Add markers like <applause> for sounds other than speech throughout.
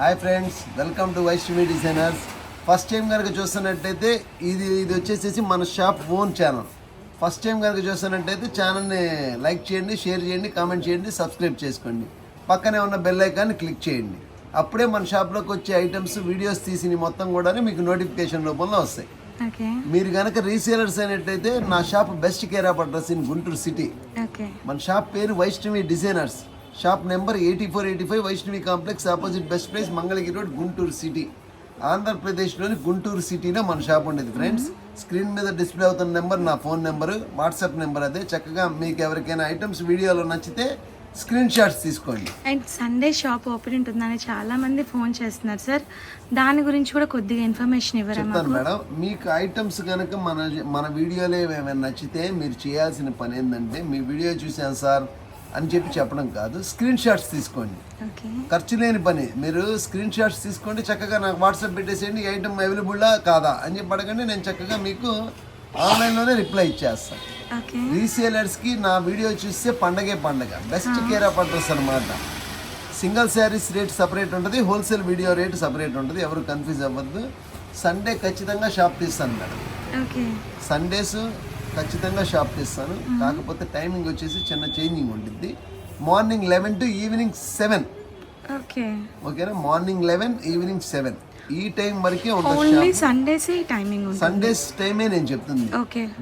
Hi friends welcome to Vaishnavi designers. First time కనుక చూస్తున్నట్టయితే ఇది ఇది వచ్చేసేసి మన shop own channel first time కనుక చూస్తున్నట్టయితే ఛానల్ని లైక్ చేయండి షేర్ చేయండి కామెంట్ చేయండి సబ్స్క్రైబ్ చేసుకోండి. పక్కనే ఉన్న బెల్ ఐకాన్ని క్లిక్ చేయండి. అప్పుడే మన షాప్లోకి వచ్చే ఐటమ్స్ వీడియోస్ తీసిన మొత్తం కూడా మీకు నోటిఫికేషన్ రూపంలో వస్తాయి. మీరు కనుక రీసేలర్స్ అయినట్టయితే నా shop best care of address in Guntur city మన షాప్ పేరు Vaishnavi designers. Shop number eighty four eighty five Vaishnavi complex opposite best place Mangalagiri road Guntur city. ఆంధ్రప్రదేశ్లోని గుంటూరు సిటీలో మన షాప్ ఉండేది ఫ్రెండ్స్ స్క్రీన్ మీద డిస్ప్లే అవుతున్న నెంబర్ నా phone number WhatsApp number అదే. చక్కగా మీకు ఎవరికైనా ఐటమ్స్ వీడియోలో నచ్చితే స్క్రీన్ షాట్స్ తీసుకోండి. అండ్ సండే షాప్ ఓపెన్ ఉంటుందని చాలా మంది ఫోన్ చేస్తున్నారు సార్. దాని గురించి కూడా కొద్దిగా ఇన్ఫర్మేషన్ ఇవ్వరా చెప్తాను మాకు? మేడం మీకు ఐటమ్స్ కనుక మన మన వీడియోలో ఏమైనా నచ్చితే మీరు చేయాల్సిన పని ఏంటంటే మీ వీడియో చూసాను సార్. అని చెప్పి చెప్పడం కాదు స్క్రీన్ షాట్స్ తీసుకోండి. ఖర్చు లేని పని. మీరు స్క్రీన్ షాట్స్ తీసుకోండి చక్కగా నాకు వాట్సాప్ పెట్టేసేయండి ఐటమ్ అవైలబుల్లా కాదా అని చెప్పి అడగండి నేను చక్కగా మీకు ఆన్లైన్లోనే రిప్లై ఇచ్చేస్తాను రీసేలర్స్కి నా వీడియో చూస్తే పండగే పండగ. బెస్ట్ కేర్ ఆఫ్ అడ్రస్ అనమాట సింగిల్ శారీస్ రేట్ సపరేట్ ఉంటుంది హోల్సేల్ వీడియో రేట్ సపరేట్ ఉంటుంది ఎవరు కన్ఫ్యూజ్ అవ్వద్దు. సండే ఖచ్చితంగా షాప్ తీస్తాను మేడం. ఓకే. సండేస్ ఖచ్చితంగా షాప్ తీస్తాను. కాకపోతే టైమింగ్ వచ్చేసి చిన్న చేంజింగ్ ఉంటుంది morning eleven to evening seven. Okay. ఓకేనా? Morning eleven evening seven. ఈ టైం వరకే ఉంటుంది సండేస్ టైమింగ్ సండేస్ టైమే నేను చెప్తుంది.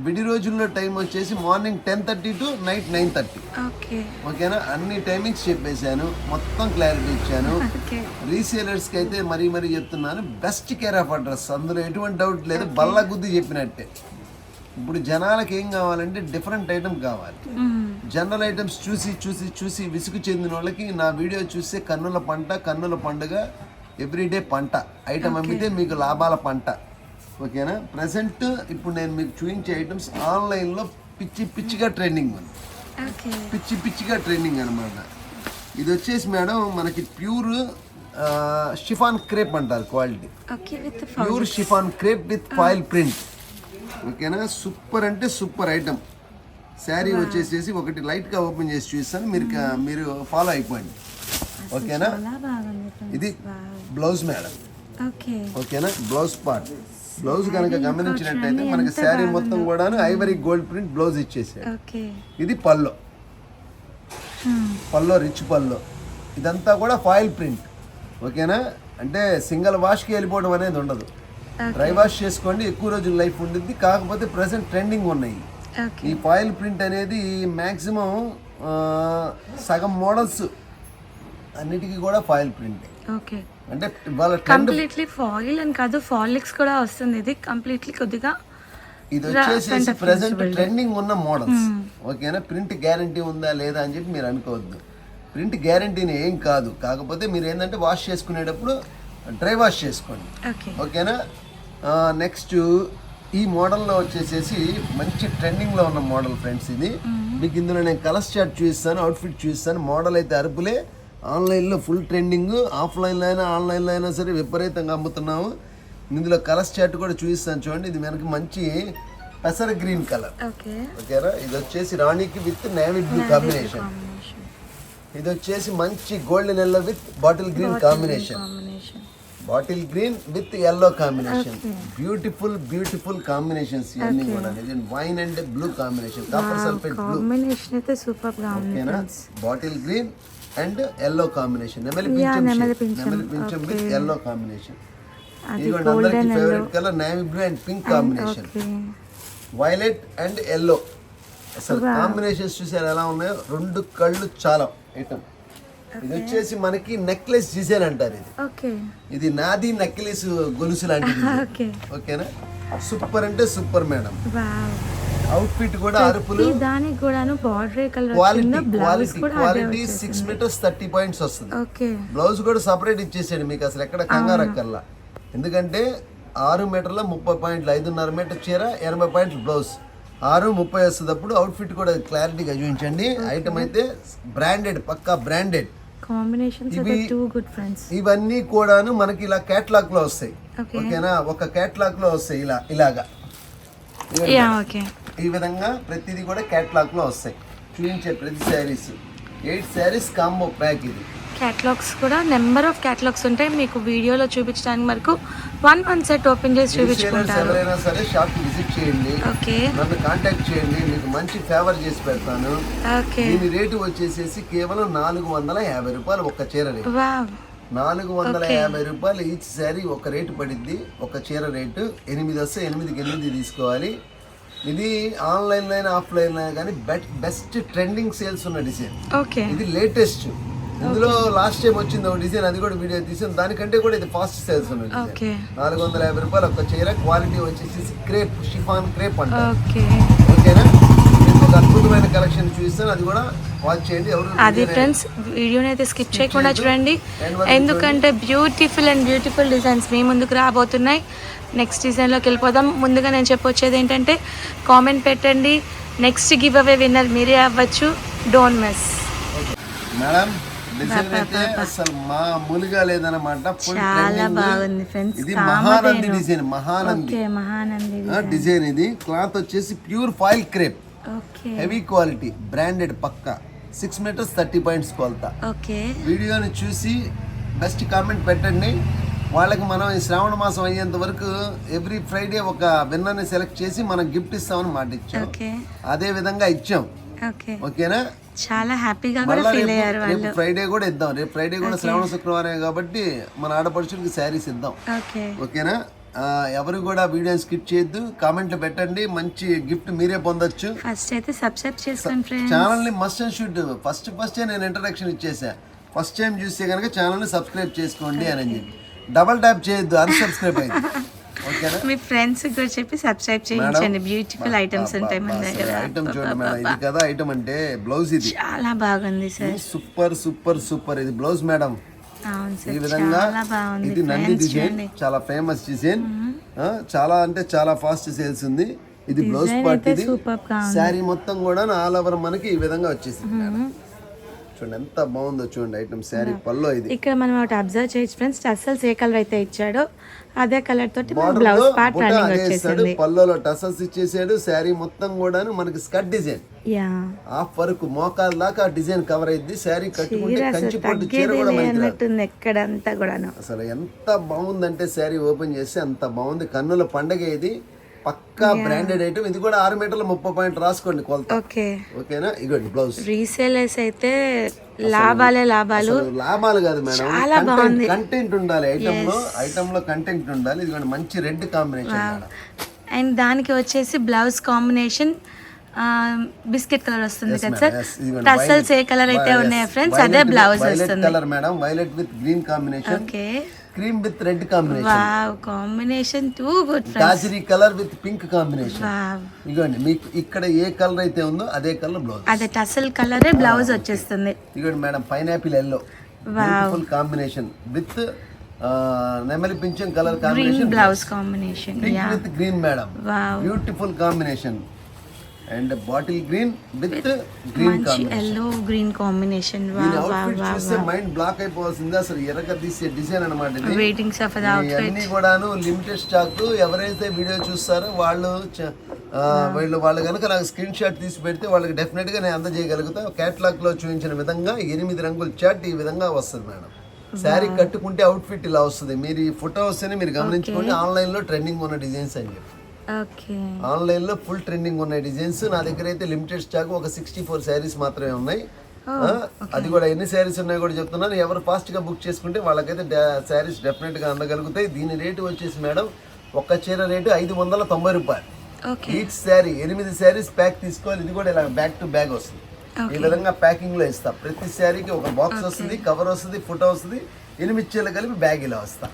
విడి రోజుల్లో టైం వచ్చేసి morning ten thirty to night nine thirty. Okay. ఓకేనా? అన్ని టైమింగ్స్ చెప్పేశాను. మొత్తం క్లారిటీ ఇచ్చాను. ఓకే. రీసేలర్స్కి అయితే మరీ మరీ చెప్తున్నాను. Best care of address. అందులో ఎటువంటి డౌట్ లేదు. బల్ల గుద్ది చెప్పినట్టే. ఇప్పుడు జనాలకి ఏం కావాలంటే డిఫరెంట్ ఐటమ్ కావాలి. జనరల్ ఐటమ్స్ చూసి చూసి చూసి విసుగు చెందిన వాళ్ళకి నా వీడియో చూస్తే కన్నుల పంట కన్నుల పండుగ ఎవ్రీడే పంట ఐటమ్ అమ్మితే మీకు లాభాల పంట. ఓకేనా? ప్రజెంట్ ఇప్పుడు నేను మీకు చూపించే ఐటమ్స్ ఆన్లైన్లో పిచ్చి పిచ్చిగా ట్రెండింగ్ ఓకే పిచ్చి పిచ్చిగా ట్రెండింగ్ అనమాట ఇది వచ్చేసి మేడం మనకి ప్యూర్ షిఫాన్ క్రేప్ అంటారు quality. Pure chiffon crepe with foil print. ఓకేనా? సూపర్ అంటే సూపర్ ఐటమ్. శారీ వచ్చేసేసి ఒకటి లైట్గా ఓపెన్ చేసి చూస్తాను మీరు మీరు ఫాలో అయిపోండి. ఓకేనా. ఇది బ్లౌజ్ మేడం ఓకే. ఓకేనా? బ్లౌజ్ పార్ట్ బ్లౌజ్ కనుక గమనించినట్టయితే మనకి శారీ మొత్తం కూడాను ఐవరీ గోల్డ్ ప్రింట్ బ్లౌజ్ ఇచ్చేసాడు. ఇది పల్లో పల్లో రిచ్ పల్లో ఇదంతా కూడా ఫాయిల్ ప్రింట్ ఓకేనా? అంటే సింగిల్ వాష్కి వెళ్ళిపోవడం అనేది ఉండదు. డ్రై వాష్ చేసుకోండి ఎక్కువ రోజులు లైఫ్ ఉండిద్ది. కాకపోతే ప్రజెంట్ ట్రెండింగ్ ఉన్నాయి. ఈ ఫాయిల్ ప్రింట్ అనేది మ్యాక్సిమం సగం మోడల్స్ అన్నిటికీ కూడా ఫాయిల్ ప్రింట్ ఓకే అంటే వాళ్ళ కంప్లీట్లీ ఫాయిల్ అని కాదు ఫాలిక్స్ కూడా వస్తుంది. ఇది కంప్లీట్లీ కొద్దిగా ఇది వచ్చేసేసి ప్రెసెంట్ ట్రెండింగ్ ఉన్న మోడల్స్ ఓకేనా ప్రింట్ గ్యారంటీ ఉందా లేదా అని చెప్పి మీరు అనుకోవద్దు. ప్రింట్ గ్యారంటీని ఏం కాదు. కాకపోతే మీరు ఏంటంటే వాష్ చేసుకునేటప్పుడు డ్రై వాష్ చేసుకోండి. ఓకే ఓకేనా నెక్స్ట్ ఈ మోడల్లో వచ్చేసేసి మంచి ట్రెండింగ్లో ఉన్న మోడల్ ఫ్రెండ్స్ ఇది. మీకు ఇందులో నేను కలర్ చార్ట్ చూపిస్తాను అవుట్ఫిట్ చూపిస్తాను మోడల్ అయితే అరుపులే. ఆన్లైన్లో ఫుల్ ట్రెండింగ్ ఆఫ్లైన్లో అయినా ఆన్లైన్లో అయినా సరే విపరీతంగా అమ్ముతున్నాము. ఇందులో కలర్ చార్ట్ కూడా చూపిస్తాను చూడండి ఇది మనకి మంచి పెసర గ్రీన్ కలర్. ఓకే. ఓకేనా? ఇది వచ్చేసి రాణికి విత్ నేవీ బ్లూ కాంబినేషన్. ఇది వచ్చేసి మంచి golden yellow with bottle green combination. Bottle green with yellow combination beautiful beautiful combinations ఇవన్నీ కూడా. Wine and blue combination copper sulphate blue combination అయితే సూపర్గా ఉంది bottle green and yellow combination నెమలి పింఛం నెమలి. పింఛం. విత్ ఎల్లో కాంబినేషన్ ఇదిగోండి అందరికి favourite colour navy blue and pink combination violet and yellow అసలు కాంబినేషన్స్ చూసారు ఎలా ఉన్నాయో? రెండు కళ్ళు చాలా. ఐటమ్ ఇది వచ్చేసి మనకి నెక్లెస్ డిజైన్ అంటారు ఇది. ఇది నాది నెక్లెస్ గొలుసు లాంటిది ఓకేనా సూపర్ అంటే సూపర్ మేడం. వావ్ అవుట్ఫిట్ కూడా అరుపులు. దానికి కూడాను border colour quality quality quality six metres thirty points వస్తుంది. బ్లౌజ్ కూడా సపరేట్ ఇచ్చేసాడు మీకు అసలు ఎక్కడ కంగారు అక్కర్లా. ఎందుకంటే ఆరు మీటర్ల ముప్పై పాయింట్లు ఐదున్నర మీటర్ చీర ఎనభై పాయింట్లు బ్లౌజ్ ఆరు ముప్పై వస్తుందప్పుడు అవుట్ఫిట్ కూడా క్లారిటీగా చూపించండి. ఐటమ్ అయితే బ్రాండెడ్ పక్కా బ్రాండెడ్ కాంబినేషన్స్ అయితే టూ గుడ్ ఫ్రెండ్స్ ఇవన్నీ కూడాను మనకి ఇలా కేటలాగ్లో వస్తాయి. ఓకేనా? ఒక కేటలాగ్లో వస్తాయి ఇలా ఇలాగా. ఓకే ఈ విధంగా ప్రతిదీ కూడా కేటలాగ్లో వస్తాయి. చూపించే ప్రతి saris. Eight saris combo pack ఇది. క్యాటలాగ్స్ కూడా నెంబర్ ఆఫ్ క్యాటలాగ్స్ ఉంటాయి. మీకు వీడియోలో చూపించడానికి వరకు వన్ వన్ సెట్ ఓపెన్ చేసి చూపించుకుంటారు. ఎవరైనా సరే షాప్ విజిట్ చేయండి. ఓకే. నన్ను కాంటాక్ట్ చేయండి. మీకు మంచి ఫేవర్ చేసి పెడతాను. ఓకే. దీని రేటు వచ్చేసేసి కేవలం నాలుగు వందల యాభై రూపాయలు ఒక్క చీర రేటు వావ్. నాలుగు వందల. యాభై రూపాయలు ఈచ్ శారీ ఒక రేటు పడిద్ది. ఒక చీర రేటు ఎనిమిది వస్తే ఎనిమిదికి ఎనిమిది తీసుకోవాలి. ఇది ఆన్లైన్ అయినా ఆఫ్లైన్ అయినా కానీ బెస్ట్ ట్రెండింగ్ సేల్స్ ఉన్న డిజైన్ ఓకే. ఇది లేటెస్ట్ ఇందులో లాస్ట్ టైం వచ్చింది ఒక డిజైన్ అది కూడా వీడియో తీసాను దానికంటే కూడా ఇది ఫాస్ట్ సేల్స్ ఉన్న డిజైన్ ఓకే. నాలుగు వందల యాభై రూపాయలు ఒక చీర క్వాలిటీ వచ్చేసి క్రేప్ షిఫాన్ క్రేప్ ఓకే. ఓకేనా? ఒక అద్భుతమైన కలెక్షన్ చూపిస్తాను. అది కూడా వాచ్ చేయండి. ఎవరు అది ఫ్రెండ్స్ వీడియోని అయితే స్కిప్ చేయకుండా చూడండి. ఎందుకంటే బ్యూటిఫుల్ అండ్ బ్యూటిఫుల్ డిజైన్స్ మీ ముందుకు రాబోతున్నాయి. నెక్స్ట్ డిజైన్లోకి వెళ్ళిపోదాం. ముందుగా నేను చెప్పొచ్చేది ఏంటంటే కామెంట్ పెట్టండి. నెక్స్ట్ గివ్ అవే విన్నర్ మీరే అవ్వచ్చు. డోంట్ మిస్ మేడం డిజైన్ అయితే అసలు మామూలుగా లేదన్నమాట. చాలా బాగుంది ఫ్రెండ్స్ ఇది మహానంది డిజైన్ మహానంది. మహానంది డిజైన్ ఇది. క్లాత్ వచ్చేసి pure foil crepe heavy quality branded పక్క. సిక్స్ మీటర్స్ థర్టీ పాయింట్స్ కొలత. ఓకే. వీడియోని చూసి బెస్ట్ కామెంట్ పెట్టండి. వాళ్ళకి మనం ఈ శ్రావణ మాసం అయ్యేంత వరకు ఎవ్రీ ఫ్రైడే ఒక విన్నర్ని సెలెక్ట్ చేసి మనం గిఫ్ట్ ఇస్తామని మాట ఇచ్చాం. అదే విధంగా ఇచ్చాం. ఓకే. ఓకేనా? చాలా హ్యాపీగా కూడా ఫీల్ అయ్యారు వాళ్ళు. ఫ్రైడే కూడా ఇద్దాం. రేపు ఫ్రైడే కూడా శ్రావణ శుక్రవారం కాబట్టి మన ఆడపడుచులకి శారీస్ ఇద్దాం. ఓకే. ఓకేనా? ఎవరు కూడా వీడియోని స్కిప్ చేయొద్దు. కామెంట్లు పెట్టండి. మంచి గిఫ్ట్ మీరే పొందొచ్చు. ఫస్ట్ అయితే సబ్స్క్రైబ్ చేసుకోండి ఛానల్ని must and should. First first నేను ఇంట్రడక్షన్ ఇచ్చేసా. ఫస్ట్ టైం చూస్తే కనుక ఛానల్ని సబ్స్క్రైబ్ చేసుకోండి అని చెప్పి. డబల్ ట్యాప్ చేయొద్దు. అన్సబ్స్క్రైబ్ అయింది. <laughs> మీ ఫ్రెండ్స్ కూడా చెప్పి సబ్స్క్రైబ్ చేయించండి. బ్యూటిఫుల్ ఐటమ్స్ ఉంటాయి మన దగ్గర. ఐటమ్ చూడండి మేడం ఇది కదా ఐటమ్ అంటే బ్లౌజ్ ఇది. చాలా బాగుంది సార్ సూపర్ సూపర్ సూపర్ ఇది బ్లౌజ్ మేడం. ఈ విధంగా ఇది నంది డిజైన్ చాలా ఫేమస్ డిజైన్ చాలా అంటే చాలా ఫాస్ట్ సేల్స్ ఉంది. ఇది బ్లౌజ్ పార్ట్ ఇది. శారీ మొత్తం కూడా ఆల్ ఓవర్ మనకి ఈ విధంగా వచ్చేసింది. చూడండి ఎంత బాగుందో చూడండి ఐటమ్ శారీ పల్లో ఇది. ఇక్కడ మనం ఒకటి అబ్జర్వ్ చేయొచ్చు ఫ్రెండ్స్ టస్సల్స్ ఏ కలర్ అయితే ఇచ్చాడో అదే కలర్ తోటి బ్లౌజ్ పార్ట్ రన్నింగ్ వచ్చేసింది. పల్లోలో టసల్స్ ఇచ్చేసాడు శారీ మొత్తం కూడాను మనకి స్కర్ట్ డిజైన్. యా. హాఫ్ వరకు మోకాల దాకా డిజైన్ కవర్ అయింది శారీ కట్టుకుంటే కంచి పట్టు చీర కూడా. అన్నట్టుంది ఎక్కడంతా కూడాను. అసలు ఎంత బాగుందంటే శారీ ఓపెన్ చేస్తే అంత బాగుంది. కన్నుల పండగ ఇది. పక్కా బ్రాండెడ్ ఐటమ్ ఇది కూడా ఆరు మీటర్ల ముప్పై పాయింట్ రాసుకోండి కొలత. ఓకే. ఓకేనా? ఇగోండి బ్లౌజ్ రీసేలర్స్ అయితే లాభాలే లాభాలు. లాభాలు కాదు మేడం. చాలా బాగుంది. కంటెంట్ ఉండాలి. ఐటమ్లో ఐటమ్లో కంటెంట్ ఉండాలి. ఇదిగోండి మంచి రెడ్ కాంబినేషన్ అండ్ దానికి వచ్చేసి బ్లౌజ్ కాంబినేషన్ బిస్కెట్ కలర్ వస్తుంది కదా సార్? టసల్స్ ఏ కలర్ అయితే ఉన్నాయో ఫ్రెండ్స్ అదే బ్లౌజ్ వస్తుంది. Colour madam. Violet with green combination okay cream with red combination wow combination too good friends గాజరీ colour with pink combination wow ఇదిగోండి మీకు ఇక్కడ ఏ కలర్ అయితే ఉందో అదే కలర్ బ్లౌజ్ అదే టసల్ కలరే బ్లౌజ్ వచ్చేస్తుంది. ఇదిగోండి madam pineapple yellow beautiful combination with నెమలి పింఛం colour combination blouse combination with green madam wow beautiful combination and bottle green with green yellow green combination mind block అయిపోవాల్సిందే అసలు ఎరగ తీసే డిజైన్ అనమాట అన్ని కూడాను లిమిటెడ్ స్టాక్ ఎవరైతే వీడియో చూస్తారో వాళ్ళు వీళ్ళు వాళ్ళు కనుక నాకు స్క్రీన్ షాట్ తీసి పెడితే వాళ్ళకి డెఫినెట్గా నేను అందజేయగలుగుతా. కేటలాగ్లో చూపించిన విధంగా ఎనిమిది రంగుల చాట్ ఈ విధంగా వస్తుంది మేడం. శారీ కట్టుకుంటే అవుట్ఫిట్ ఇలా వస్తుంది. మీరు ఈ ఫోటో వస్తేనే మీరు గమనించుకోండి ఆన్లైన్లో ట్రెండింగ్ ఉన్న డిజైన్స్ అని చెప్పి. ఆన్లైన్లో ఫుల్ ట్రెండింగ్ ఉన్నాయి డిజైన్స్. నా దగ్గర అయితే లిమిటెడ్ స్టాక్ ఒక సిక్స్టీ ఫోర్ శారీస్ మాత్రమే ఉన్నాయి. అది కూడా ఎన్ని శారీస్ ఉన్నాయో కూడా చెప్తున్నాను. ఎవరు ఫాస్ట్గా బుక్ చేసుకుంటే వాళ్ళకైతే శారీస్ డెఫినెట్గా అందగలుగుతాయి. దీని రేటు వచ్చేసి మేడం ఒక్క చీర రేటు ఐదు వందల తొంభై రూపాయలు. ఈచ్ శారీ ఎనిమిది శారీస్ ప్యాక్ తీసుకోవాలి. ఇది కూడా ఇలా బ్యాక్ టు బ్యాగ్ వస్తుంది. ఈ విధంగా ప్యాకింగ్లో ఇస్తా. ప్రతి శారీకి ఒక బాక్స్ వస్తుంది కవర్ వస్తుంది ఫోటో వస్తుంది. ఎనిమిది చీరలు కలిపి బ్యాగ్ ఇలా వస్తా.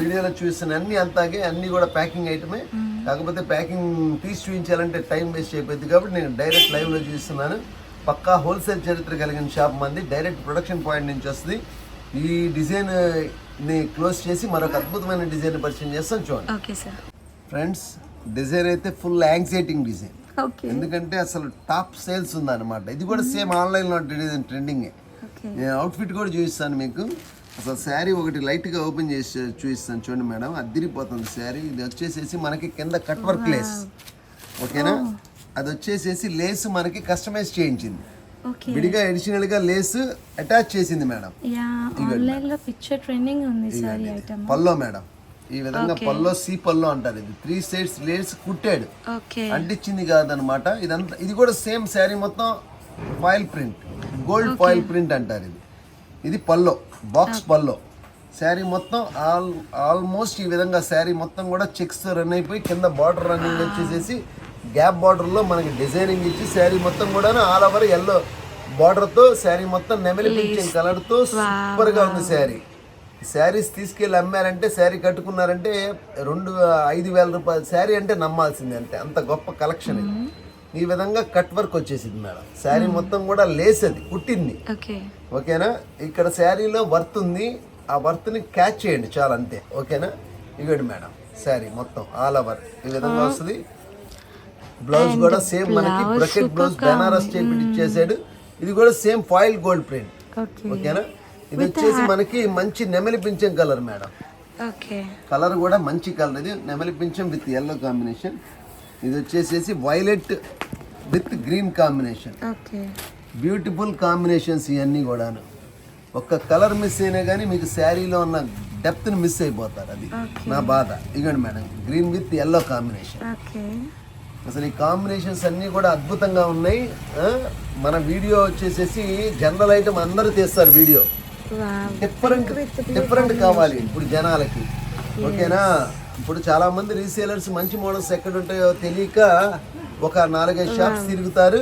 వీడియోలో చూసిన అన్ని అంతాగే అన్ని కూడా ప్యాకింగ్ ఐటమే కాకపోతే ప్యాకింగ్ తీసి చూపించాలంటే టైం వేస్ట్ అయిపోయింది కాబట్టి నేను డైరెక్ట్ లైవ్లో చూస్తున్నాను పక్కా హోల్సేల్ చరిత్ర కలిగిన షాప్ మంది. డైరెక్ట్ ప్రొడక్షన్ పాయింట్ నుంచి వస్తుంది. ఈ డిజైన్ని క్లోజ్ చేసి మరొక అద్భుతమైన డిజైన్ పరిచయం చేస్తాం చూడండి. ఫ్రెండ్స్ డిజైన్ అయితే ఫుల్ యాంగ్జైటింగ్ డిజైన్. ఎందుకంటే అసలు టాప్ సేల్స్ ఉందన్నమాట. ఇది కూడా సేమ్ ఆన్లైన్లో డిజైన్ ట్రెండింగే నేను అవుట్ఫిట్ కూడా చూపిస్తాను మీకు. అసలు శారీ ఒకటి లైట్గా ఓపెన్ చేసి చూపిస్తాను చూడండి మేడం. అదిరిపోతుంది శారీ. ఇది వచ్చేసేసి మనకి కింద కట్ వర్క్ లేస్. ఓకేనా? అది వచ్చేసేసి లేస్ మనకి కస్టమైజ్ చేయించింది. విడిగా అడిషనల్గా లేస్ అటాచ్ చేసింది మేడం. యా ఆన్లైన్లో పిక్చర్ ట్రెండింగ్ ఉంది సారీ ఐటమ్. పల్లో మేడం. ఈ విధంగా పల్లో సి పల్లో అంటారు ఇది. త్రీ సైడ్స్ లేస్ కుట్టాడు. అంటించింది కాదనమాట. ఇదంతా ఇది కూడా సేమ్ శారీ మొత్తం foil print. Gold foil print అంటారు ఇది. ఇది పల్లో. బాక్స్ పల్లో శారీ మొత్తం ఆల్ ఆల్మోస్ట్ ఈ విధంగా శారీ మొత్తం కూడా చెక్స్ రన్ అయిపోయి కింద బార్డర్ రన్నింగ్ వచ్చేసేసి గ్యాప్ బార్డర్లో మనకి డిజైనింగ్ ఇచ్చి శారీ మొత్తం కూడా ఆల్ ఓవర్ ఎల్లో బార్డర్తో శారీ మొత్తం నెమలి పింఛన్ కలర్తో సూపర్గా ఉంది శారీ. శారీస్ తీసుకెళ్ళి అమ్మారంటే శారీ కట్టుకున్నారంటే రెండు ఐదు వేల రూపాయల శారీ అంటే నమ్మాల్సిందే అంతే. అంత గొప్ప కలెక్షన్ ఇది. ఈ విధంగా కట్ వర్క్ వచ్చేసింది మేడం. శారీ మొత్తం కూడా లేస్ అది కుట్టింది. ఓకేనా? ఇక్కడ శారీలో వర్త్ ఉంది. ఆ వర్త్ని క్యాచ్ చేయండి చాలా అంతే. ఓకేనా? ఇగోండి మేడం. శారీ మొత్తం ఆల్ ఓవర్ ఈ విధంగా వస్తుంది. బ్లౌజ్ కూడా సేమ్ మనకి బ్రకెట్ బ్లౌజ్ బెనారస్ చేపి ఇచ్చేసాడు. ఇది కూడా same foil gold print. Okay. ఓకేనా? ఇది వచ్చేసి మనకి మంచి నెమలి పింఛం కలర్ మేడం. కలర్ కూడా మంచి కలర్ ఇది. నెమలి పింఛం విత్ ఎల్లో కాంబినేషన్ ఇది వచ్చేసేసి violet with green combination beautiful combinations ఇవన్నీ కూడాను. ఒక్క కలర్ మిస్ అయినా కానీ మీకు శారీలో ఉన్న డెప్త్ని మిస్ అయిపోతారు అది. నా బాధ. ఇగోండి madam green with yellow combination అసలు ఈ కాంబినేషన్స్ అన్నీ కూడా అద్భుతంగా ఉన్నాయి. మన వీడియో వచ్చేసేసి జనరల్ ఐటమ్ అందరూ తీస్తారు వీడియో. డిఫరెంట్ డిఫరెంట్ కావాలి ఇప్పుడు జనాలకి. ఓకేనా? ఇప్పుడు చాలా మంది రీసేలర్స్ మంచి మోడల్స్ ఎక్కడ ఉంటాయో తెలియక ఒక నాలుగైదు షాప్స్ తిరుగుతారు.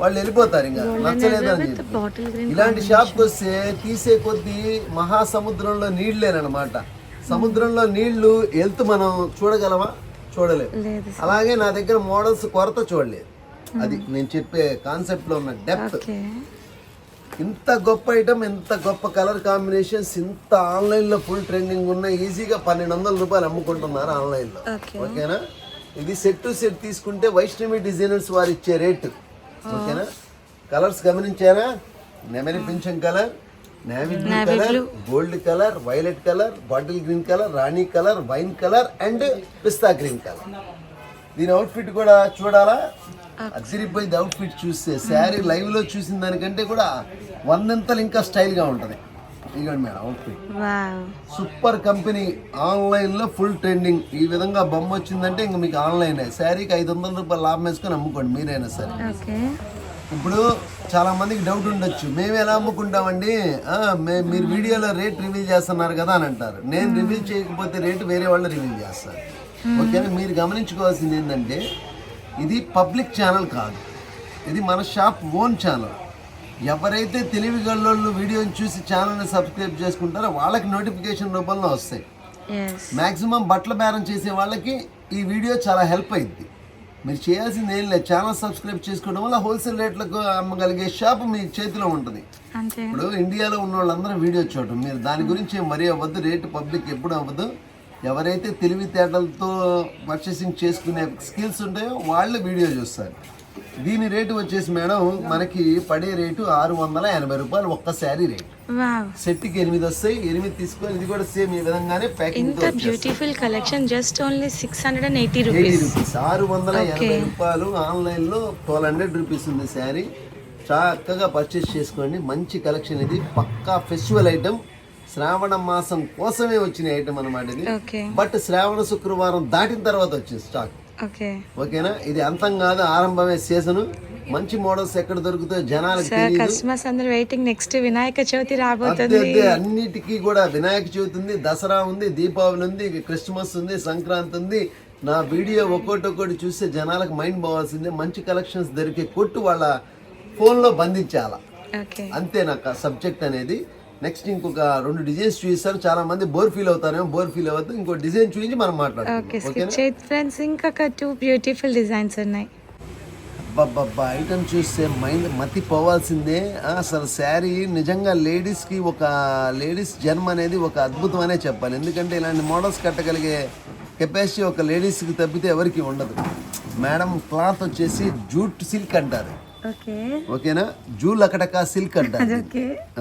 వాళ్ళు వెళ్ళిపోతారు ఇంకా. నచ్చలేదని చెప్పి. ఇలాంటి షాప్కి వస్తే తీసే కొద్దీ మహాసముద్రంలో నీళ్ళేనమాట సముద్రంలో నీళ్ళు వెళ్తూ మనం చూడగలమా? చూడలేము లేదు అలాగే నా దగ్గర మోడల్స్ కొరత చూడలేదు. అది నేను చెప్పే కాన్సెప్ట్లో ఉన్న డెప్త్ ఇంత గొప్ప ఐటమ్ ఇంత గొప్ప కలర్ కాంబినేషన్స్ ఇంత ఆన్లైన్లో ఫుల్ ట్రెండింగ్ ఉన్న ఈజీగా పన్నెండు వందల రూపాయలు అమ్ముకుంటున్నారు ఆన్లైన్లో. ఓకే. ఓకేనా? ఇది సెట్ టు సెట్ తీసుకుంటే వైష్ణవి డిజైనర్స్ వారు ఇచ్చే రేటు ఓకేనా? కలర్స్ గమనించారా? నెమలి పింఛం colour navy blue colour gold colour violet colour bottle green colour Rani colour wine colour and పిస్తా గ్రీన్ కలర్ దీని అవుట్ఫిట్ కూడా చూడాలా? అదిరిపోయింది అవుట్ఫిట్ చూస్తే శారీ లైవ్లో చూసిన దానికంటే కూడా వందంతలు ఇంకా స్టైల్గా ఉంటది. ఇదిగోండి మేడం అవుట్ఫిట్ సూపర్ కంపెనీ ఆన్లైన్లో ఫుల్ ట్రెండింగ్ ఈ విధంగా బొమ్మ వచ్చిందంటే ఇంక మీకు ఆన్లైన్ శారీకి ఐదు వందల రూపాయలు లాభం వేసుకొని అమ్ముకోండి మీరైనా సరే. ఇప్పుడు చాలా మందికి డౌట్ ఉండొచ్చు. మేము ఎలా అమ్ముకుంటామండి? మీరు వీడియోలో రేట్ రివీల్ చేస్తున్నారు కదా అని అంటారు. నేను రివీల్ చేయకపోతే రేటు వేరే వాళ్ళు రివీల్ చేస్తారు. ఓకేనా మీరు గమనించుకోవాల్సింది ఏంటంటే ఇది పబ్లిక్ ఛానల్ కాదు. ఇది మన షాప్ ఓన్ ఛానల్ ఎవరైతే తెలివి గల్లోళ్ళు వీడియోని చూసి ఛానల్ని సబ్స్క్రైబ్ చేసుకుంటారో వాళ్ళకి నోటిఫికేషన్ రూపంలో వస్తాయి. ఎస్ మాక్సిమం బట్టల బేరం చేసే వాళ్ళకి ఈ వీడియో చాలా హెల్ప్ అయింది. మీరు చేయాల్సింది ఏం లేదు. ఛానల్ సబ్స్క్రైబ్ చేసుకోవడం వల్ల హోల్సేల్ రేట్లకు అమ్మగలిగే షాప్ మీ చేతిలో ఉంటుంది. ఇప్పుడు ఇండియాలో ఉన్న వాళ్ళందరూ వీడియో చూడటం. మీరు దాని గురించి ఏం మరీ అవ్వద్దు. రేటు పబ్లిక్ ఎప్పుడు అవ్వదు. ఎవరైతే తెలివితేటలతో పర్చేసింగ్ చేసుకునే స్కిల్స్ ఉంటాయో వాళ్ళు వీడియో చూస్తారు. దీని రేటు వచ్చేసి మేడం మనకి పడే రేటు ఆరు వందల ఎనభై రూపాయలు ఒక్క శారీ రేటు. సెట్కి ఎనిమిది వస్తాయి ఎనిమిది తీసుకొని ఇది కూడా సేమ్ ఈ విధంగానే ప్యాకింగ్ ఇంత beautiful collection just only six hundred and eighty rupees ఆరు వందల ఎనభై రూపాయలు ఆన్లైన్లో ట్వెల్వ్ హండ్రెడ్ రూపీస్ ఉంది శారీ. చక్కగా పర్చేస్ చేసుకోండి. మంచి కలెక్షన్ ఇది. పక్కా ఫెస్టివల్ ఐటమ్ శ్రావణ మాసం కోసమే వచ్చిన ఐటమ్ అన్నమాట ఇది. బట్ శ్రావణ శుక్రవారం దాటిన తర్వాత వచ్చింది స్టాక్ ఓకేనా? ఇది అంతం కాదు ఆరంభమే సీజన్ మంచి మోడల్స్ ఎక్కడ దొరుకుతాయో జనాలకు కస్టమర్స్ అందరూ వెయిటింగ్ నెక్స్ట్ వినాయక చవితి రాబోతుంది. అన్నిటికీ కూడా వినాయక చవితి ఉంది దసరా ఉంది దీపావళి ఉంది క్రిస్మస్ ఉంది సంక్రాంతి ఉంది. నా వీడియో ఒక్కోటి ఒక్కోటి చూస్తే జనాలకు మైండ్ పోవాల్సిందే. మంచి కలెక్షన్స్ దొరికే కొట్టు వాళ్ళ ఫోన్లో బంధించాల. అంతే నాకు సబ్జెక్ట్ అనేది. నెక్స్ట్ ఇంకొక రెండు డిజైన్స్ చూపిస్తాను చాలా మంది బోర్ ఫీల్ అవుతారేమో బోర్ ఫీల్ అవ్వద్దు. ఇంకో డిజైన్ చూపించి మనం మాట్లాడుతాం ఫ్రెండ్స్. ఇంకొక టూ బ్యూటిఫుల్ డిజైన్స్ ఉన్నాయి. అబ్బబ్బబ్బా ఐటమ్ చూస్తే మైండ్ మతి పోవాల్సిందే. అసలు శారీ నిజంగా లేడీస్కి ఒక లేడీస్ జన్మ అనేది ఒక అద్భుతం అనే చెప్పాలి. ఎందుకంటే ఇలాంటి మోడల్స్ కట్టగలిగే కెపాసిటీ ఒక లేడీస్కి తప్పితే ఎవరికి ఉండదు. మేడం క్లాత్ వచ్చేసి జూట్ సిల్క్ అంటారు. ఓకేనా? జూ లకటకా సిల్క్ అంటారు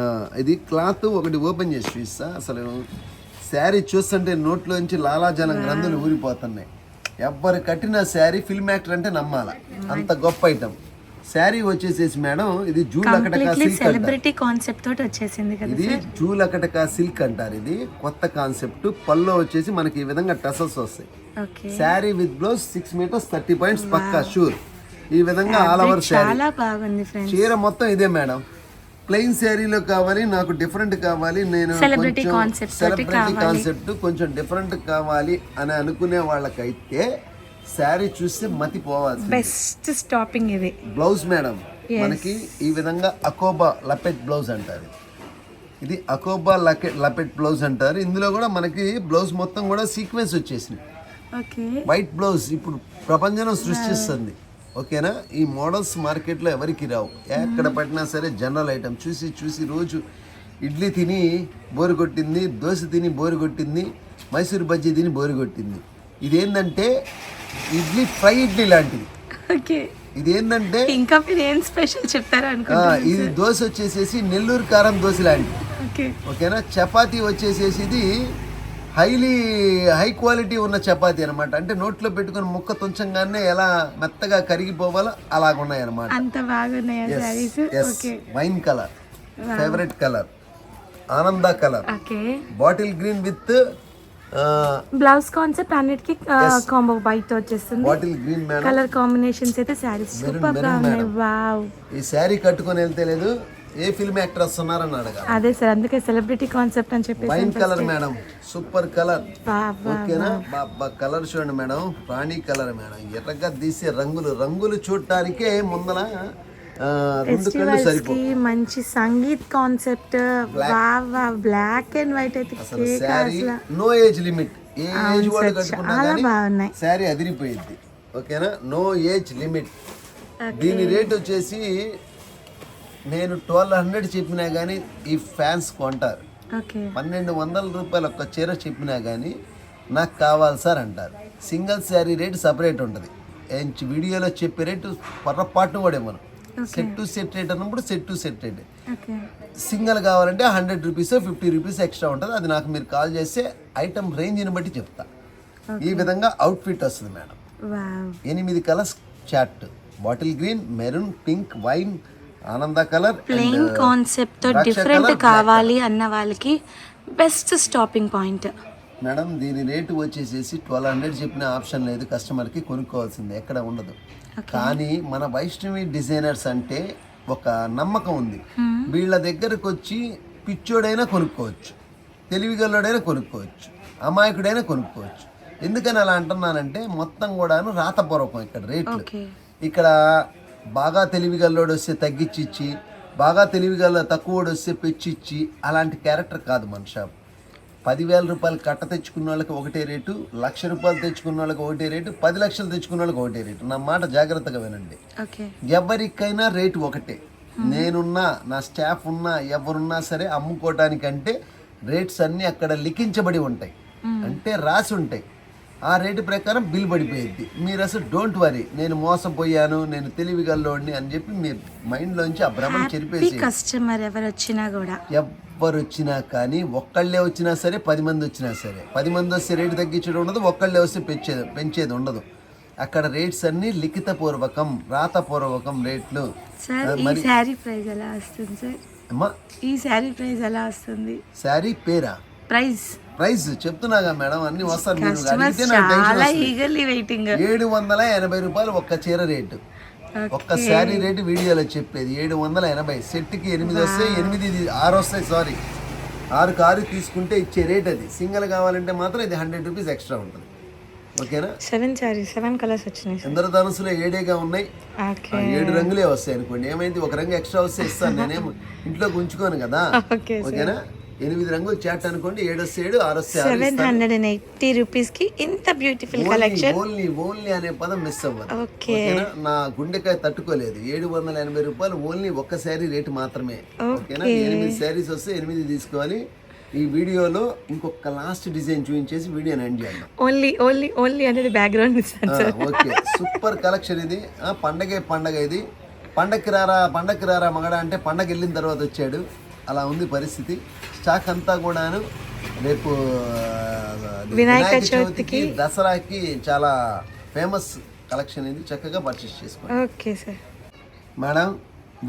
<laughs> ఇది క్లాత్ ఒకటి ఓపెన్ చేసి చూస్తా అసలు శారీ చూస్తుంటే నోట్లోంచి లాలాజలం గ్రంథులు ఊరిపోతున్నాయి. ఎవ్వరు కట్టిన శారీ ఫిల్మ్ యాక్టర్ అంటే నమ్మాల. అంత గొప్ప ఐటమ్. శారీ వచ్చేసేసి మేడం ఇది జూల్ అకటకా కంప్లీట్లీ సిల్క్ సెలబ్రిటీ కాన్సెప్ట్ తోటి వచ్చేసింది కదా ఇది సిల్క్ అంటారు ఇది. కొత్త కాన్సెప్ట్ పల్లో వచ్చేసి మనకి ఈ విధంగా టసల్స్ వస్తాయి. Sari with blouse six metres thirty points Pakka sure ఈ విధంగా ఆల్ ఓవర్ చాలా బాగుంది చీర మొత్తం ఇదే మేడం. ప్లెయిన్ శారీలో కావాలి నాకు డిఫరెంట్ కావాలి నేను సెలబ్రిటీ. కాన్సెప్ట్ కొంచెం డిఫరెంట్ కావాలి అని అనుకునే వాళ్ళకైతే శారీ చూస్తే మతి పోవాలి బెస్ట్ స్టాపింగ్ ఇది. బ్లౌజ్ మేడం మనకి ఈ విధంగా అకోబా లపెట్ బ్లౌజ్ అంటారు. ఇది అకోబా లకె లపెట్ బ్లౌజ్ అంటారు. ఇందులో కూడా మనకి బ్లౌజ్ మొత్తం కూడా సీక్వెన్స్ వచ్చేసింది. వైట్ బ్లౌజ్ ఇప్పుడు ప్రపంచం సృష్టిస్తుంది. ఓకేనా? ఈ మోడల్స్ మార్కెట్లో ఎవరికి రావు? ఎక్కడ పట్టినా సరే జనరల్ ఐటమ్. చూసి చూసి రోజు ఇడ్లీ తిని బోరు కొట్టింది దోశ తిని బోరు కొట్టింది మైసూర్ బజ్జీ తిని బోరు కొట్టింది. ఇదేంటంటే ఇడ్లీ ఫ్రై ఇడ్లీ లాంటిది. ఓకే. ఇదేంటంటే ఇంకా మీరు ఏం స్పెషల్ ఇది దోశ వచ్చేసేసి నెల్లూరు కారం దోశ లాంటిది. ఓకే. ఓకేనా? చపాతీ వచ్చేసేసి ఇది హైలీ హై క్వాలిటీ ఉన్న చపాతీ అనమాట అంటే నోట్లో పెట్టుకుని ముక్క తుంచంగానే ఎలా మెత్తగా కరిగిపోవాలో అలాగ ఉన్నాయి అనమాట అంత బాగున్నాయి వైన్ కలర్ ఫేవరెట్ కలర్ ఆనంద colour okay. Bottle green with blouse concept అన్నిటికీ కాంబో బయట వచ్చేస్తుంది. బాటిల్ గ్రీన్ కలర్ కాంబినేషన్స్ అయితే శారీస్ సూపర్గా ఉన్నాయి. వావ్ ఈ శారీ కట్టుకొని వెళ్తే లేదు. ఏ ఫిల్మ్ యాక్టర్ వస్తున్నారని అడగాలి. అదే సార్ అందుకే సెలబ్రిటీ కాన్సెప్ట్ అని చెప్పేసి wine colour madam super colour ఓకేనా? బాబా కలర్ చూడండి మేడం రాణి కలర్ మేడం ఎర్రగా తీసే రంగులు రంగులు చూడటానికే ముందల ఫెస్టివల్స్కి మంచి sangeet concept wow wow black and white అయితే కేక్ అసలు. నో ఏజ్ లిమిట్ ఏ ఏజ్ వాళ్ళు కట్టుకున్నా కానీ అదిరిపోయింది ఓకేనా? నో ఏజ్ లిమిట్ దీని రేట్ వచ్చేసి నేను ట్వెల్వ్ హండ్రెడ్ చెప్పినా కానీ ఈ ఫ్యాన్స్ కొంటారు. పన్నెండు వందల రూపాయలు ఒక్క చీర చెప్పినా కానీ నాకు కావాలి సార్ అంటారు. సింగిల్ శారీ రేట్ సపరేట్ ఉంటుంది. వీడియోలో చెప్పే రేటు పొరపాటును కూడా మనం సెట్ టు సెట్ రేట్ అన్నప్పుడు set to set rate single కావాలంటే hundred rupees fifty rupees extra ఉంటుంది. అది నాకు మీరు కాల్ చేస్తే ఐటమ్ రేంజ్ని బట్టి చెప్తా. ఈ విధంగా అవుట్ఫిట్ వస్తుంది మేడం. ఎనిమిది colours chart bottle green maroon pink wine ఆనంద కలర్ ప్లెయిన్ కాన్సెప్ట్తో డిఫరెంట్ కావాలి అన్న వాళ్ళకి బెస్ట్ స్టాపింగ్ పాయింట్ మేడం దీని రేటు వచ్చేసేసి ట్వెల్వ్ హండ్రెడ్ చెప్పిన ఆప్షన్ లేదు. కస్టమర్కి కొనుక్కోవాల్సిందే. ఎక్కడ ఉండదు. కానీ మన వైష్ణవి డిజైనర్స్ అంటే ఒక నమ్మకం ఉంది. వీళ్ళ దగ్గరకు వచ్చి పిచ్చోడైనా కొనుక్కోవచ్చు. తెలివిగల్లోడైనా కొనుక్కోవచ్చు. అమాయకుడైనా కొనుక్కోవచ్చు. ఎందుకని అలా అంటున్నానంటే మొత్తం కూడాను రాతపూర్వకం ఇక్కడ రేట్లు. ఇక్కడ బాగా తెలివిగల్లోడు వస్తే తగ్గించి ఇచ్చి బాగా తెలివిగల తక్కువడు వస్తే పెంచిచ్చి అలాంటి క్యారెక్టర్ కాదు మన షాప్ పదివేల రూపాయలు కట్ట తెచ్చుకున్న వాళ్ళకి ఒకటే రేటు లక్ష రూపాయలు తెచ్చుకున్న వాళ్ళకి ఒకటే రేటు పది లక్షలు తెచ్చుకున్న వాళ్ళకి ఒకటే రేటు. నా మాట జాగ్రత్తగా వినండి. ఎవరికైనా రేటు ఒకటే. నేనున్నా నా స్టాఫ్ ఉన్నా ఎవరున్నా సరే అమ్ముకోవటానికంటే రేట్స్ అన్నీ అక్కడ లిఖించబడి ఉంటాయి. అంటే రాసి ఉంటాయి ఆ రేటు ప్రకారం బిల్ పడిపోయింది మీరు అసలు డోంట్ వరీ నేను మోసపోయాను నేను తెలివిగల్లోడిని అని చెప్పి మీ మైండ్లోంచి ఆ భ్రమను చెరిపేసి కస్టమర్ ఎవరు వచ్చినా కూడా. ఎవ్వరు వచ్చినా కానీ ఒక్కళ్ళే వచ్చినా సరే పది మంది వచ్చినా సరే. పది మంది వస్తే రేటు తగ్గించడం ఉండదు ఒక్కళ్ళే వస్తే పెంచేది పెంచేది ఉండదు. అక్కడ రేట్స్ అన్ని లిఖితపూర్వకం రాతపూర్వకం రేట్లు. సార్ శారీ ప్రైస్ ఎలా వస్తుంది సార్? ఈ శారీ ప్రైస్ ఎలా వస్తుంది? శారీ పేరా? ప్రైస్. ప్రైస్ చెప్తున్నాగా మేడం అన్ని వస్తారు మీరు ఏడు వందల ఎనభై రూపాయలు ఒక్క చీర రేటు. ఒక్క శారీ రేటు వీడియోలో చెప్పేది. ఏడు వందల ఎనభై. సెట్కి ఎనిమిది వస్తాయి ఎనిమిది ఆరు వస్తాయి సారీ ఆరు కారు తీసుకుంటే ఇచ్చే రేట్ అది. సింగిల్ కావాలంటే మాత్రం ఇది హండ్రెడ్ రూపీస్ ఎక్స్ట్రా ఉంటుంది. ఓకేనా? సెవెన్ శారీ సెవెన్ కలర్స్ వచ్చినాయి సార్ ఇంద్రధనుసులో ఏడేగా ఉన్నాయి? ఏడు రంగులే వస్తాయి అనుకోండి. ఏమైంది? ఒక రంగు ఎక్స్ట్రా వస్తే ఇస్తాను. నేనేం ఇంట్లోకి ఉంచుకోను కదా. <laughs> ఓకే ఓకేనా? ఎనిమిది రంగులు చాట్ అనుకోండి ఏడు ఏడు ఆరు సెవెన్ హండ్రెడ్ అండ్ ఎయిటీ రూపీస్కి ఇంత బ్యూటిఫుల్ కలెక్షన్ ఓన్లీ ఓన్లీ అనే పదం మిస్ అవ్వదు. ఓకే నా గుండెకాయ తట్టుకోలేదు. ఏడు వందల ఎనభై రూపాయలు ఓన్లీ ఒక్క శారీ రేటు మాత్రమే. ఓకేనా? ఎనిమిది శారీస్ వస్తే ఎనిమిది తీసుకోవాలి. ఈ వీడియోలో ఇంకొక లాస్ట్ డిజైన్ చూపించేసి వీడియోని ఎండ్ చేద్దాం. ఓన్లీ ఓన్లీ ఓన్లీ అనేది బ్యాక్గ్రౌండ్ ఓకే. సూపర్ కలెక్షన్ ఇది. పండగే పండగ ఇది. పండక్కి రారా పండక్కి రారా మగడ అంటే పండగ వెళ్ళిన తర్వాత వచ్చాడు. అలా ఉంది పరిస్థితి. స్టాక్ అంతా కూడాను రేపు వినాయక చవితికి దసరాకి చాలా ఫేమస్ కలెక్షన్ ఇది చక్కగా పర్చేస్ చేసుకోండి. Okay sir. మేడం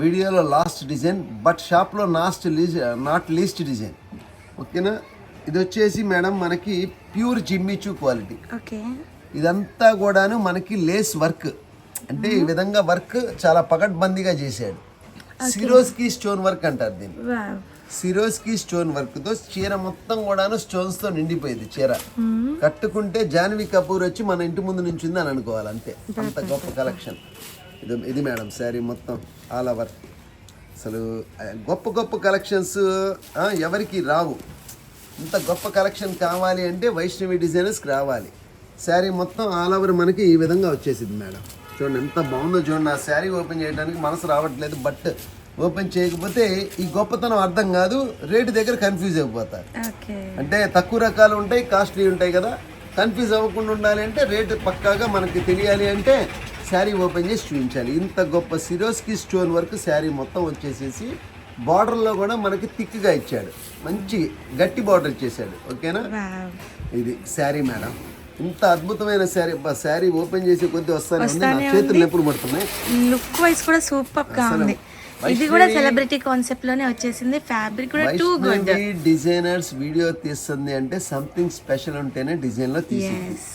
వీడియోలో లాస్ట్ డిజైన్ బట్ షాప్లో last least not least design ఓకేనా? ఇది వచ్చేసి మేడం మనకి ప్యూర్ జిమ్మిచూ క్వాలిటీ ఓకే. ఇదంతా కూడాను మనకి లేస్ వర్క్ అంటే ఈ విధంగా వర్క్ చాలా పకడ్బందీగా చేశాడు. సిరోస్కి స్టోన్ వర్క్ అంటారు దీన్ని. సిరోస్కి స్టోన్ వర్క్తో చీర మొత్తం కూడాను స్టోన్స్తో నిండిపోయింది చీర. కట్టుకుంటే జాన్వీ కపూర్ వచ్చి మన ఇంటి ముందు నుంచి అని అనుకోవాలి అంతే. అంత గొప్ప కలెక్షన్. ఇది ఇది మేడం శారీ మొత్తం ఆల్ ఓవర్. అసలు గొప్ప గొప్ప కలెక్షన్స్ ఎవరికి రావు. ఇంత గొప్ప కలెక్షన్ కావాలి అంటే వైష్ణవి డిజైనర్స్కి రావాలి. శారీ మొత్తం ఆల్ ఓవర్ మనకి ఈ విధంగా వచ్చేసింది మేడం. చూడండి ఎంత బాగుందో చూడండి ఆ శారీ ఓపెన్ చేయడానికి మనసు రావట్లేదు బట్ ఓపెన్ చేయకపోతే ఈ గొప్పతనం అర్థం కాదు రేటు దగ్గర కన్ఫ్యూజ్ అయిపోతారు. అంటే తక్కువ రకాలు ఉంటాయి కాస్ట్లీ ఉంటాయి కదా. కన్ఫ్యూజ్ అవ్వకుండా ఉండాలి అంటే రేటు పక్కాగా మనకి తెలియాలి అంటే శారీ ఓపెన్ చేసి చూపించాలి. ఇంత గొప్ప సిరోస్కి స్టోన్ వర్క్ శారీ మొత్తం వచ్చేసేసి బార్డర్లో కూడా మనకి థిక్గా ఇచ్చాడు. మంచి గట్టి బార్డర్ ఇచ్చేసాడు ఓకేనా? ఇది శారీ మేడం. ఇంత అద్భుతమైన శారీ శారీ ఓపెన్ చేసే కొద్దీ వస్తానే ఉంది. నా చేతులు ఎప్పుడు పడుతున్నాయి. లుక్ వైజ్ కూడా సూపర్గా ఉంది. ఇది కూడా సెలబ్రిటీ కాన్సెప్ట్లోనే వచ్చేసింది. ఫ్యాబ్రిక్ కూడా టూ గుడ్ డిజైనర్స్ వీడియో తీస్తుంది అంటే సంథింగ్ స్పెషల్ ఉంటేనే డిజైన్లో తీసి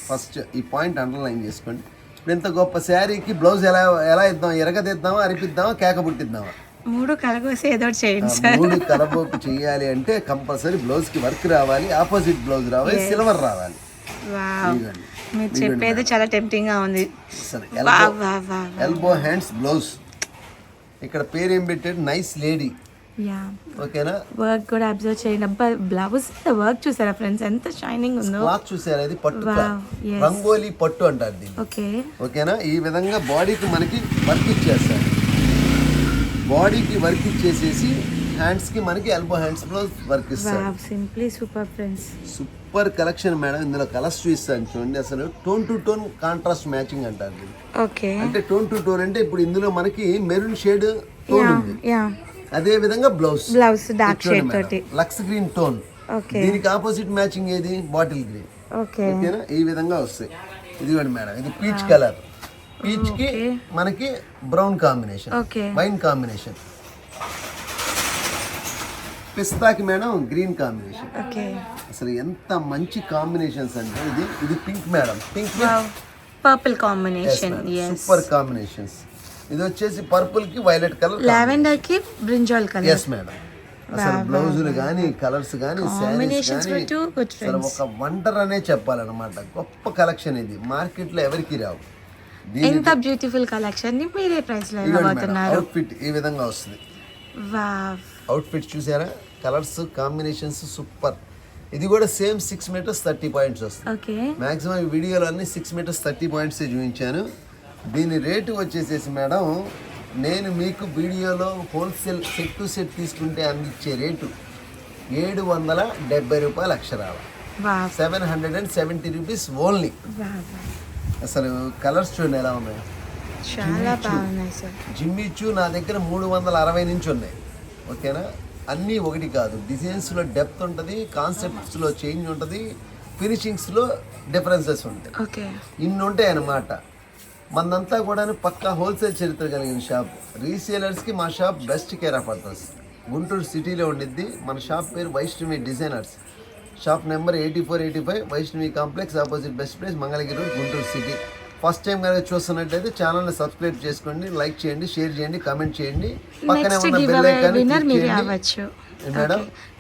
ఫస్ట్ ఈ పాయింట్ అండర్లైన్ చేసుకోండి. ఇప్పుడు ఇంత గొప్ప శారీకి బ్లౌజ్ ఎలా ఎలా ఇద్దాం? ఎరగదిద్దామా అరిపిద్దామా? కేక పుట్టిద్దామా? మూడు కలగోసి ఏదో చేయండి ఆ మూడు కలబోకు చేయాలి అంటే కంపల్సరీ బ్లౌజ్కి వర్క్ రావాలి. ఆపోజిట్ బ్లౌజ్ రావాలి. సిల్వర్ రావాలి. మీరు చెప్పేది చాలా టెంప్టింగ్గా ఉంది. సరే ఎల్బో హ్యాండ్స్ బ్లౌజ్ ఇక్కడ పేరు ఏం పెట్టాడు నైస్ లేడీ ఓకేనా? వర్క్ కూడా అబ్జర్వ్ చేయండి. అబ్బా బ్లౌజ్ వర్క్ చూసారా ఫ్రెండ్స్ ఎంత షైనింగ్ ఉందో. క్లాత్ చూసారు? అది పట్టు. రంగోలీ పట్టు అంటారు దీన్ని. ఓకే. ఓకేనా? ఈ విధంగా బాడీకి మనకి వర్క్ ఇచ్చేస్తారు. బాడీకి వర్క్ ఇచ్చేసేసి హ్యాండ్స్కి మనకి ఎల్బో హ్యాండ్స్ బ్లౌజ్ వర్క్ ఇస్తారు. Wow simply super friends super collection madam ఇందులో కలర్స్ చూపిస్తాను చూడండి. అసలు tone to tone contrast matching అంటారు. ఓకే అంటే టోన్ టు టోన్ అంటే ఇప్పుడు ఇందులో మనకి మెరూన్ షేడ్ టోన్ ఉంది. యా అదే విధంగా బ్లౌజ్ బ్లౌజ్ డార్క్ షేడ్ తోటి. లక్స్ గ్రీన్ టోన్ ఓకే దీనికి ఆపోజిట్ మ్యాచింగ్ ఏది? బాటిల్ గ్రీన్ ఓకే ఓకేనా ఈ విధంగా వస్తాయి. ఇదిగోండి మేడం ఇది పీచ్ కలర్ పీచ్కి మనకి బ్రౌన్ కాంబినేషన్ వైన్ కాంబినేషన్ పిస్తాకి మేడం గ్రీన్ కాంబినేషన్. ఓకే. అసలు ఎంత మంచి కాంబినేషన్స్ అంటే ఇది ఇది pink madam. Pink purple combination super combinations ఇది వచ్చేసి పర్పుల్కి వైలెట్ కలర్ లావెండర్కి బ్రింజాల్ కలర్ ఎస్ మేడం అసలు బ్లౌజులు కానీ కలర్స్ కానీ అసలు ఒక వండర్ అనే చెప్పాలన్నమాట. గొప్ప కలెక్షన్ ఇది. మార్కెట్లో ఎవరికి రావు. ఎంత బ్యూటిఫుల్ కలెక్షన్ని మీరే ప్రైస్లో ఇవ్వబోతున్నారు అవుట్ ఫిట్ ఈ విధంగా వస్తుంది. వావ్. అవుట్ ఫిట్ చూసారా? Colours combinations super. ఇది కూడా same six metres thirty points వస్తుంది. మాక్సిమం ఈ వీడియోలో అన్ని సిక్స్ మీటర్స్ థర్టీ పాయింట్స్ చూపించాను. దీని రేటు వచ్చేసేసి మేడం నేను మీకు వీడియోలో హోల్సేల్ సెట్ టు సెట్ తీసుకుంటే అందించే రేటు ఏడు వందల డెబ్బై రూపాయల అక్షరాలు. Seven hundred and seventy rupees only. అసలు కలర్స్ చూడండి ఎలా ఉన్నాయి. చాలా బాగున్నాయి సార్. జిమ్మిచ్చు నా దగ్గర మూడు వందల అరవై నుంచి ఉన్నాయి. ఓకేనా? అన్నీ ఒకటి కాదు. డిజైన్స్లో డెప్త్ ఉంటుంది కాన్సెప్ట్స్లో చేంజ్ ఉంటుంది ఫినిషింగ్స్లో డిఫరెన్సెస్ ఉంటాయి. ఇన్ని ఉంటాయి అన్నమాట మనంతా కూడా పక్కా హోల్సేల్ చరిత్ర కలిగిన షాప్ రీసేలర్స్కి మా shop best care of address Guntur సిటీలో ఉండిద్ది. మన షాప్ పేరు Vaishnavi designers shop number eighty four eighty five Vaishnavi complex opposite best place Mangalagiri Guntur city first time కనుక చూస్తున్నట్లయితే ఛానల్ని సబ్స్క్రైబ్ చేసుకోండి లైక్ చేయండి షేర్ చేయండి కామెంట్ చేయండి. పక్కనే ఉన్న బెల్ ఐకాన్ క్లిక్ చేయండి.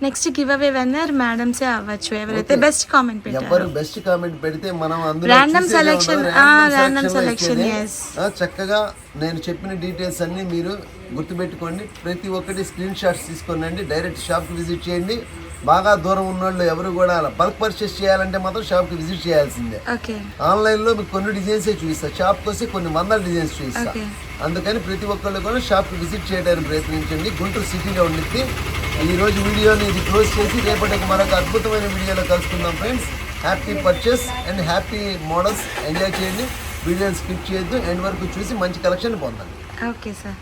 నెక్స్ట్ గివ్ అవే విన్నర్ మేడమ్సే అవ్వచ్చు. ఎవరైతే బెస్ట్ కామెంట్ పెట్టారు. ఎవరు బెస్ట్ కామెంట్ పెడితే మనం అందులో ఇచ్చేదే. yes. ఆ, చక్కగా నేను చెప్పిన డీటెయిల్స్ అన్ని మీరు గుర్తుపెట్టుకోండి. ప్రతి ఒక్కటి స్క్రీన్ షాట్స్ తీసుకోండి డైరెక్ట్ షాప్కి విజిట్ చేయండి. బాగా దూరం ఉన్నోళ్ళు ఎవరు కూడా బల్క్ పర్చేస్ చేయాలంటే మాత్రం షాప్కి విజిట్ చేయాల్సిందే. ఆన్లైన్లో మీకు కొన్ని డిజైన్సే చూపిస్తా. షాప్కి వస్తే కొన్ని వందల డిజైన్స్ చూపిస్తా. అందుకని ప్రతి ఒక్కళ్ళు కూడా షాప్కి విజిట్ చేయడానికి ప్రయత్నించండి. గుంటూరు సిటీలో ఉండిద్ది. ఈరోజు వీడియోని ఇది క్లోజ్ చేసి రేపటికి మరొక అద్భుతమైన వీడియోలో కలుసుకుందాం friends. Happy purchase and happy models enjoy చేయండి. వీడియోని స్కిప్ చేయొద్దు. ఎండ్ వరకు చూసి మంచి కలెక్షన్ పొందండి. Okay sir.